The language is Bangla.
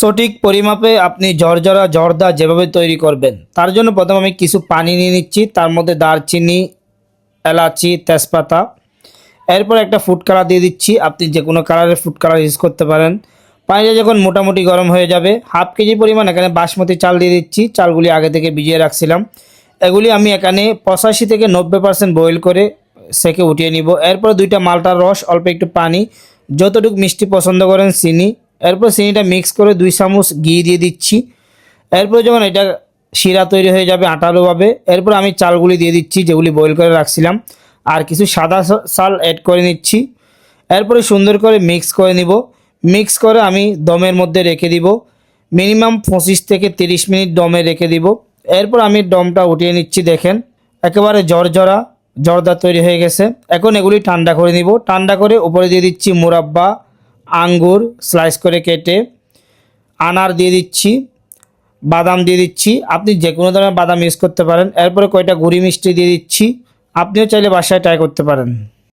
সঠিক পরিমাপে আপনি জর্জরা জর্দা যেভাবে তৈরি করবেন, তার জন্য প্রথমে আমি কিছু পানি নিয়ে নিচ্ছি। তার মধ্যে দারচিনি, এলাচি, তেজপাতা, এরপর একটা ফুড কালার দিয়ে দিচ্ছি। আপনি যে কোনো কালারের ফুড কালার ইউজ করতে পারেন। পানিটা যখন মোটামুটি গরম হয়ে যাবে, হাফ কেজি পরিমাণ এখানে বাসমতি চাল দিয়ে দিচ্ছি। চালগুলি আগে থেকে ভিজিয়ে রাখছিলাম। এগুলি আমি এখানে পঁচাশি থেকে নব্বই পার্সেন্ট বয়েল করে সেকে উঠিয়ে নিব। এরপর দুইটা মালটার রস, অল্প একটু পানি, যতটুকু মিষ্টি পছন্দ করেন, চিনি এরপর চিনিটা মিক্স করে দুই চামচ ঘি দিয়ে দিচ্ছি। এরপর যখন এটা শিরা তৈরি হয়ে যাবে আটালোভাবে এরপর আমি চালগুলি দিয়ে দিচ্ছি, যেগুলি বয়েল করে রাখছিলাম। আর কিছু সাদা চাল অ্যাড করে নিচ্ছি। এরপরে সুন্দর করে মিক্স করে নিব। মিক্স করে আমি দমের মধ্যে রেখে দিব। মিনিমাম পঁচিশ থেকে তিরিশ মিনিট দমে রেখে দিব। এরপর আমি দমটা উঠিয়ে নিচ্ছি, দেখেন। একেবারে জর্জরা জর্দা তৈরি হয়ে গেছে। এখন এগুলি ঠান্ডা করে নিব। ঠান্ডা করে উপরে দিয়ে দিচ্ছি মুরাব্বা আঙ্গুর স্লাইস করে কেটে আনার দিয়ে দিচ্ছি, বাদাম দিয়ে দিচ্ছি। আপনি যে কোনো ধরনের বাদাম ইউজ করতে পারেন। এরপরে কয়টা গুড়ি মিষ্টি দিয়ে দিচ্ছি। আপনিও চাইলে বাসায় ট্রাই করতে পারেন।